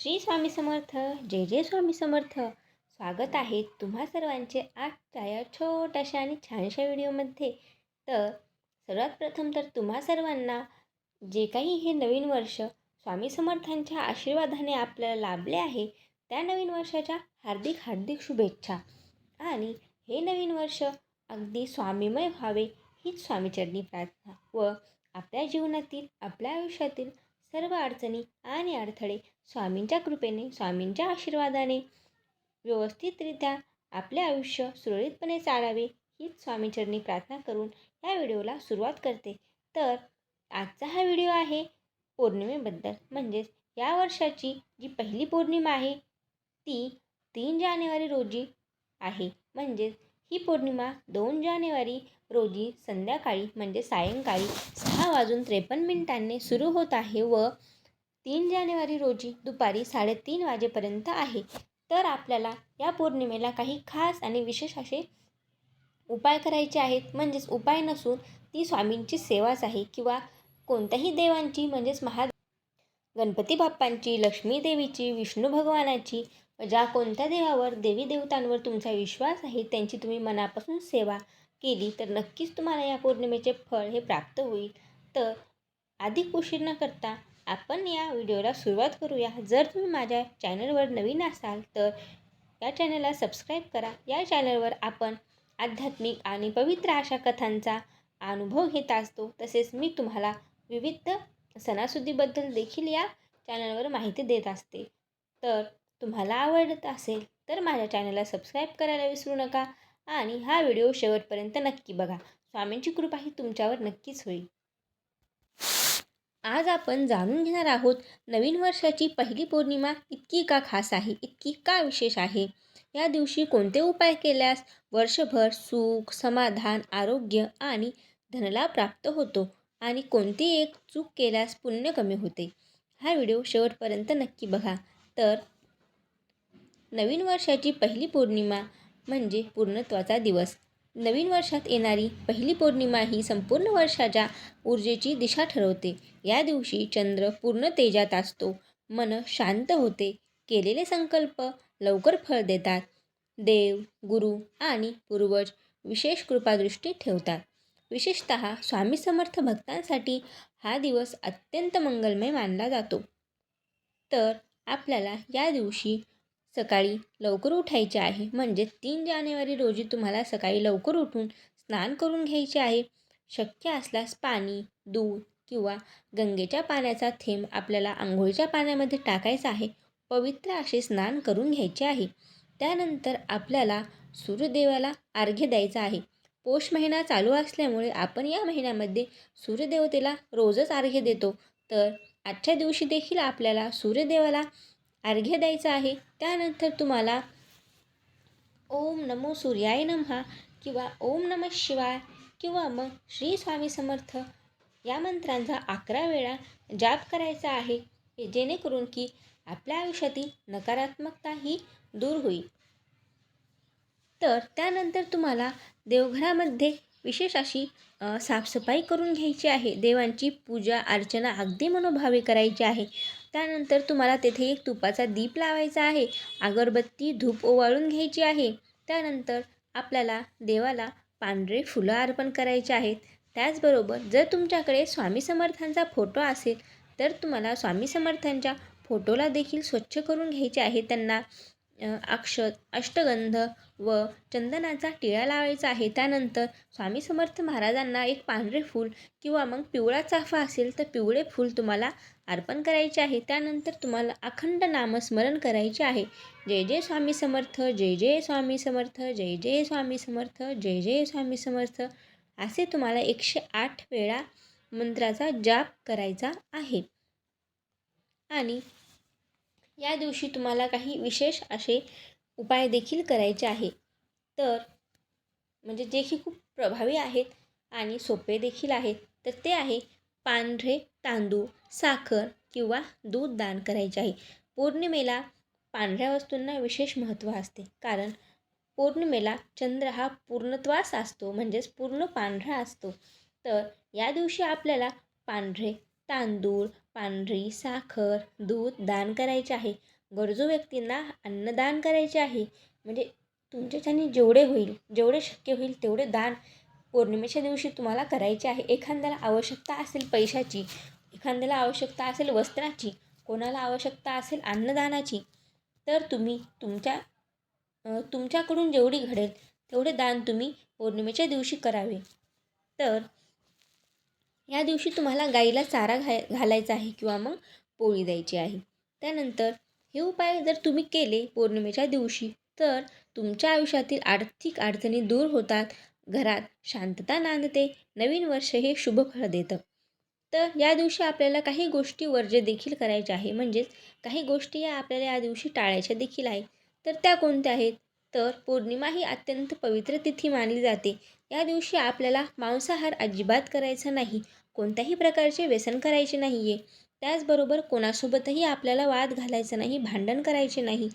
श्री स्वामी समर्थ जय जय स्वामी समर्थ. स्वागत आहे तुम्हा सर्वांचे आजच्या या छोट्याशा आणि छानशा व्हिडिओमध्ये. तर सर्वात प्रथम तर तुम्हा सर्वांना जे काही हे नवीन वर्ष स्वामी समर्थांच्या आशीर्वादाने आपल्याला लाभले आहे त्या नवीन वर्षाच्या हार्दिक हार्दिक शुभेच्छा. आणि हे नवीन वर्ष अगदी स्वामीमय व्हावे हीच स्वामीचरणी प्रार्थना व आपल्या जीवनातील आपल्या आयुष्यातील सर्व अडचणी आणि अडथळे स्वामींच्या कृपेने स्वामींच्या आशीर्वादाने व्यवस्थितरित्या आपले आयुष्य सुरळीतपणे चालावे हीच स्वामीचरणी प्रार्थना करून या व्हिडिओला सुरुवात करते. तर आजचा हा व्हिडिओ आहे पौर्णिमेबद्दल. म्हणजेच या वर्षाची जी पहिली पौर्णिमा आहे ती तीन जानेवारी रोजी आहे. म्हणजेच ही पौर्णिमा दोन जानेवारी रोजी संध्याकाळी म्हणजे सायंकाळी सहा वाजून त्रेपन्न मिनिटांनी सुरू होत आहे व तीन जानेवारी रोजी दुपारी साडेतीन वाजेपर्यंत आहे. तर आपल्याला या पौर्णिमेला काही खास आणि विशेष असे उपाय करायचे आहेत. म्हणजेच उपाय नसून ती स्वामींची सेवाच आहे किंवा कोणत्याही देवांची म्हणजेच महा गणपती बाप्पांची लक्ष्मी देवीची विष्णू भगवानाची ज्या कोणत्या देवावर देवी देवतांवर तुमचा विश्वास आहे त्यांची तुम्ही मनापासून सेवा केली तर नक्कीच तुम्हाला या पौर्णिमेचे फळ हे प्राप्त होईल. तर अधिक उशीर न करता आपण या व्हिडिओला सुरुवात करूया. जर तुम्ही माझ्या चॅनलवर नवीन असाल तर या चॅनलला सबस्क्राईब करा. या चॅनलवर आपण आध्यात्मिक आणि पवित्र अशा कथांचा अनुभव घेत असतो. तसेच मी तुम्हाला विविध सणासुदीबद्दल देखील या चॅनलवर माहिती देत असते. तर तुम्हाला आवडत असेल तर माझ्या चॅनलला सबस्क्राईब करायला विसरू नका आणि हा व्हिडिओ शेवटपर्यंत नक्की बघा. स्वामींची कृपा ही तुमच्यावर नक्कीच होईल. आज आपण जाणून घेणार आहोत नवीन वर्षाची पहिली पौर्णिमा इतकी का खास आहे इतकी का विशेष आहे? या दिवशी कोणते उपाय केल्यास वर्षभर सुख समाधान आरोग्य आणि धनलाभ प्राप्त होतो आणि कोणती एक चूक केल्यास पुण्य कमी होते? हा व्हिडिओ शेवटपर्यंत नक्की बघा. तर नवीन वर्षाची पहिली पौर्णिमा म्हणजे पूर्णत्वाचा दिवस. नवीन वर्षात येणारी पहिली पौर्णिमा ही संपूर्ण वर्षाच्या ऊर्जेची दिशा ठरवते. या दिवशी चंद्र पूर्ण तेजात असतो. मन शांत होते. केलेले संकल्प लवकर फळ देतात. देव गुरु आणि पूर्वज विशेष कृपादृष्टी ठेवतात. विशेषत स्वामी समर्थ भक्तांसाठी हा दिवस अत्यंत मंगलमय मानला जातो. तर आपल्याला या दिवशी सकाळी लवकर उठायचे आहे. म्हणजे तीन जानेवारी रोजी तुम्हाला सकाळी लवकर उठून स्नान करून घ्यायचे आहे. शक्य असल्यास पाणी दूध किंवा गंगेच्या पाण्याचा थेंब आपल्याला आंघोळीच्या पाण्यामध्ये टाकायचा आहे. पवित्र असे स्नान करून घ्यायचे आहे. त्यानंतर आपल्याला सूर्यदेवाला अर्घ्य द्यायचा आहे. पौष महिना चालू असल्यामुळे आपण या महिन्यामध्ये सूर्यदेवतेला रोजच अर्घ्य देतो. तर आजच्या दिवशी देखील आपल्याला सूर्यदेवाला अर्घ्य द्यायचं आहे. त्यानंतर तुम्हाला ओम नमो सूर्याय नमहा किंवा ओम नम शिवाय किंवा मग श्री स्वामी समर्थ या मंत्रांचा अकरा वेळा जाप करायचा आहे. जेणेकरून की आपल्या आयुष्यातील नकारात्मकता ही दूर होईल. तर त्यानंतर तुम्हाला देवघरामध्ये विशेष अशी साफसफाई करून घ्यायची आहे. देवांची पूजा अर्चना अगदी मनोभावे करायची आहे. त्यानंतर तुम्हाला तेथे एक तुपाचा दीप लावायचा आहे. अगरबत्ती धूप ओवाळून घ्यायची आहे. त्यानंतर आपल्याला देवाला पांढरे फुलं अर्पण करायचे आहेत. त्याचबरोबर जर तुमच्याकडे स्वामी समर्थांचा फोटो असेल तर तुम्हाला स्वामी समर्थांच्या फोटोला देखील स्वच्छ करून घ्यायचे आहे. त्यांना अक्षत अष्टगंध व चंदनाचा टिळा लावायचा आहे. त्यानंतर स्वामी समर्थ महाराजांना एक पांढरे फूल किंवा मग पिवळा चाफा असेल तर पिवळे फूल तुम्हाला अर्पण करायचे आहे. त्यानंतर तुम्हाला अखंड नामस्मरण करायचे आहे. जय जय स्वामी समर्थ जय जय स्वामी समर्थ जय जय स्वामी समर्थ जय जय स्वामी समर्थ असे तुम्हाला एकशे आठ वेळा मंत्राचा जाप करायचा आहे. आणि या दिवशी तुम्हाला काही विशेष असे उपाय देखील करायचे आहे. तर म्हणजे जे की खूप प्रभावी आहेत आणि सोपे देखील आहेत तर ते आहे पांढरे तांदूळ साखर किंवा दूध दान करायचे आहे. पौर्णिमेला पांढऱ्या वस्तूंना विशेष महत्त्व असते कारण पौर्णिमेला चंद्र हा पूर्णत्वास असतो म्हणजेच पूर्ण पांढरा असतो. तर या दिवशी आपल्याला पांढरे तांदूळ पांढरी साखर दूध दान करायचे आहे. गरजू व्यक्तींना अन्नदान करायचे आहे. म्हणजे तुमच्याच्याने जेवढे होईल जेवढे शक्य होईल तेवढे दान पौर्णिमेच्या दिवशी तुम्हाला करायचे आहे. एखाद्याला आवश्यकता असेल पैशाची एखाद्याला आवश्यकता असेल वस्त्राची कोणाला आवश्यकता असेल अन्नदानाची तर तुम्ही तुमच्या तुमच्याकडून जेवढी घडेल तेवढे दान तुम्ही पौर्णिमेच्या दिवशी करावे. तर या दिवशी तुम्हाला गाईला चारा घाय घालायचा आहे किंवा मग पोळी द्यायची आहे. त्यानंतर हे उपाय जर तुम्ही केले पौर्णिमेच्या दिवशी तर तुमच्या आयुष्यातील आर्थिक अडचणी दूर होतात घरात शांतता नांदते नवीन वर्ष हे शुभ फळ देतं. तर या दिवशी आपल्याला काही गोष्टी वर्जे देखील करायच्या आहे म्हणजेच काही गोष्टी या आपल्याला या दिवशी टाळायच्या देखील आहे. तर त्या कोणत्या आहेत? तर पौर्णिमा ही अत्यंत पवित्र तिथी मानली जाते. या दिवशी आपल्याला मांसाहार अजिबात करायचा नाही. कोणत्याही प्रकारचे व्यसन करायचे नाही आहे त्याचबरोबर कोणासोबतही आपल्याला वाद घालायचा नाही भांडण करायचे नाही.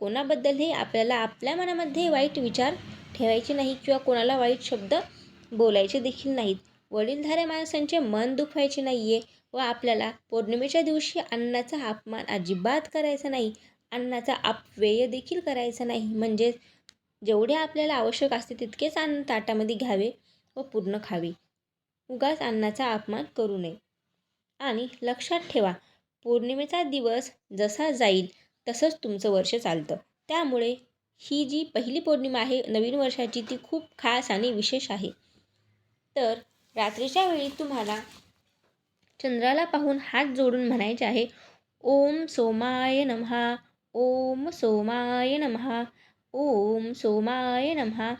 कोणाबद्दलही आपल्याला आपल्या मनामध्ये वाईट विचार ठेवायचे नाही किंवा कोणाला वाईट शब्द बोलायचे देखील नाहीत. वडीलधाऱ्या माणसांचे मन दुखवायचे नाही आहे व आपल्याला पौर्णिमेच्या दिवशी अन्नाचा अपमान अजिबात करायचा नाही. अन्नाचा अपव्यय देखील करायचा नाही. म्हणजेच जेवढे आपल्याला आवश्यक असते तितकेच अन्न ताटामध्ये घ्यावे व पूर्ण खावे. उगाच अन्नाचा अपमान करू नये. आणि लक्षात ठेवा पौर्णिमेचा दिवस जसा जाईल तसंच तुमचं वर्ष चालतं. त्यामुळे ही जी पहिली पौर्णिमा आहे नवीन वर्षाची ती खूप खास आणि विशेष आहे. तर रात्रीच्या वेळी तुम्हाला चंद्राला पाहून हात जोडून म्हणायचे आहे ओम सोमाय नमहा. ओम सोमाय नमहा ओम सोमाय नमहा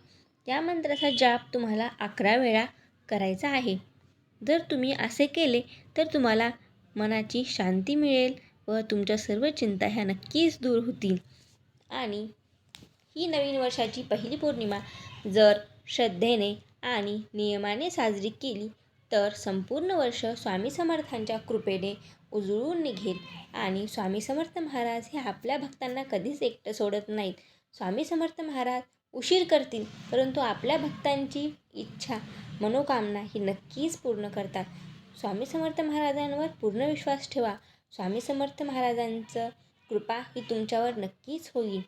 या मंत्राचा जाप तुम्हाला अकरा वेळा करायचा आहे. जर तुम्ही असे केले तर तुम्हाला मनाची शांती मिळेल व तुमच्या सर्व चिंता ह्या नक्कीच दूर होतील. आणि ही नवीन वर्षाची पहिली पौर्णिमा जर श्रद्धेने आणि नियमाने साजरी केली तर संपूर्ण वर्ष स्वामी समर्थांच्या कृपेने उजळून निघेल. आणि स्वामी समर्थ महाराज हे आपल्या भक्तांना कधीच एकटं सोडत नाहीत. स्वामी समर्थ महाराज उशीर करतील परंतु आपल्या भक्तांची इच्छा मनोकामना ही नक्कीच पूर्ण करतात. स्वामी समर्थ महाराजांवर पूर्ण विश्वास ठेवा. स्वामी समर्थ महाराजांचं कृपा ही तुमच्यावर नक्कीच होईल.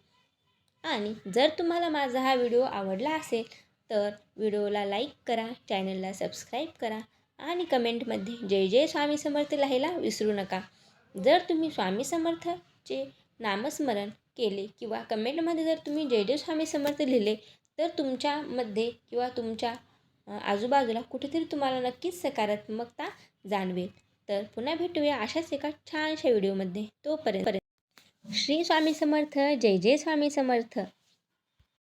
आणि जर तुम्हाला माझा हा व्हिडिओ आवडला असेल तर व्हिडिओला लाईक करा चॅनलला सबस्क्राईब करा आणि कमेंटमध्ये जय जय स्वामी समर्थ लिहायला विसरू नका. जर तुम्ही स्वामी समर्थचे नामस्मरण केले किंवा कमेंटमध्ये जर तुम्ही जय जय स्वामी समर्थ लिहिले तर तुमच्यामध्ये किंवा तुमच्या आजूबाजूला कुठेतरी तुम्हाला नक्कीच सकारात्मकता जाणवेल. तर पुन्हा भेटूया अशाच एका छानशा व्हिडिओमध्ये. तोपर्यंत श्री स्वामी समर्थ जय जय स्वामी समर्थ.